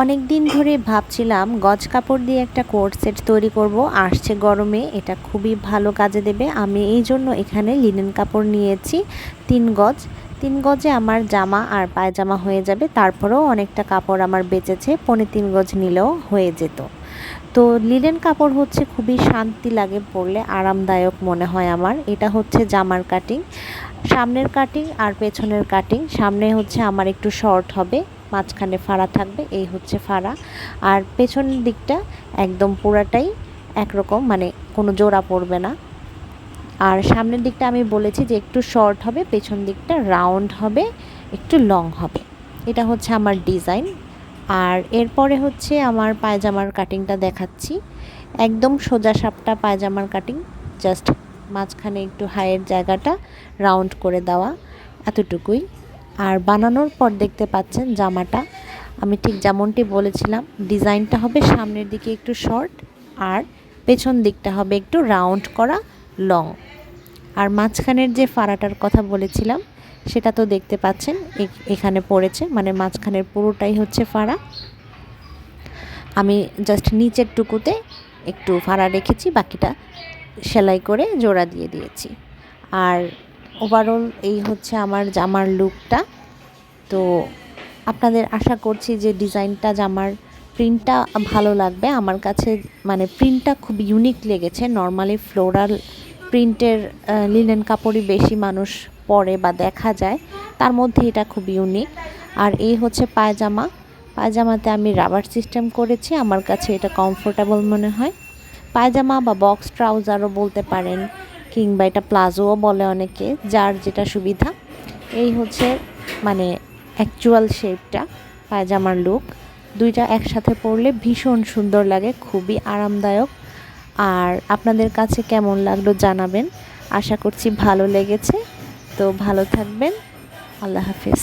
অনেক দিন ধরে ভাবছিলাম গজ কাপড় দিয়ে একটা কোট সেট তৈরি করব, আসছে গরমে, এটা খুবই ভালো কাজে দেবে। আমি এই জন্য এখানে লিনেন কাপড় নিয়েছি, তিন গজ। তিন গজে আমার জামা আর পায়জামা হয়ে যাবে, তারপরেও অনেকটা কাপড় আমার বেঁচেছে, পনে তিন গজ নিলেও হয়ে যেত। তো লিলেন কাপড় হচ্ছে খুবই শান্তি লাগে পরলে, আরামদায়ক মনে হয় আমার। এটা হচ্ছে জামার কাটিং সামনের কাটিং আর পেছনের কাটিং সামনে হচ্ছে আমার একটু শর্ট হবে। মাঝখানে ফাড়া থাকবে, এই হচ্ছে ফাড়া। আর পেছনের দিকটা একদম পুরাটাই একরকম মানে কোনো জোড়া পড়বে না। আর সামনের দিকটা আমি বলেছি যে একটু শর্ট হবে, পেছন দিকটা রাউন্ড হবে, একটু লং হবে। এটা হচ্ছে আমার ডিজাইন। আর এরপরে হচ্ছে আমার পায়জামার কাটিংটা দেখাচ্ছি। একদম সোজা সাপটা পায়জামার কাটিং, জাস্ট মাঝখানে একটু হাইয়ের জায়গাটা রাউন্ড করে দেওয়া, এতটুকুই। আর বানানোর পর দেখতে পাচ্ছেন জামাটা। আমি ঠিক যেমনটি বলেছিলাম, ডিজাইনটা হবে সামনের দিকে একটু শর্ট আর পেছন দিকটা হবে একটু রাউন্ড করা লং। আর মাঝখানের যে ফাড়াটার কথা বলেছিলাম, সেটা তো দেখতে পাচ্ছেন এখানে পড়েছে মানে মাঝখানের পুরোটাই হচ্ছে ফাড়া। আমি জাস্ট নিচের টুকুতে একটু ফাড়া রেখেছি, বাকিটা সেলাই করে জোড়া দিয়ে দিয়েছি। আর ওভারঅল এই হচ্ছে আমার জামার লুকটা তো আপনাদের আশা করছি যে ডিজাইনটা, জামার প্রিন্টটা ভালো লাগবে। আমার কাছে মানে প্রিন্টটা খুব ইউনিক লেগেছে। নর্মালি ফ্লোরাল প্রিন্টের লিনেন কাপড়ই বেশি মানুষ পরে বা দেখা যায়। তার মধ্যে এটা খুব ইউনিক আর এই হচ্ছে পায়জামা। পায়জামাতে আমি রাবার সিস্টেম করেছি। আমার কাছে এটা কমফোর্টেবল মনে হয়। পায়জামা বা বক্স ট্রাউজারও বলতে পারেন। কিংবা এটা প্লাজোও বলে অনেকে, যার যেটা সুবিধা। এই হচ্ছে মানে অ্যাকচুয়াল শেপটা পায়জামার লুক দুইটা একসাথে পরলে ভীষণ সুন্দর লাগে, খুবই আরামদায়ক। আর আপনাদের কাছে কেমন লাগল জানাবেন। আশা করছি ভালো লেগেছে। তো ভালো থাকবেন। আল্লাহ হাফিজ।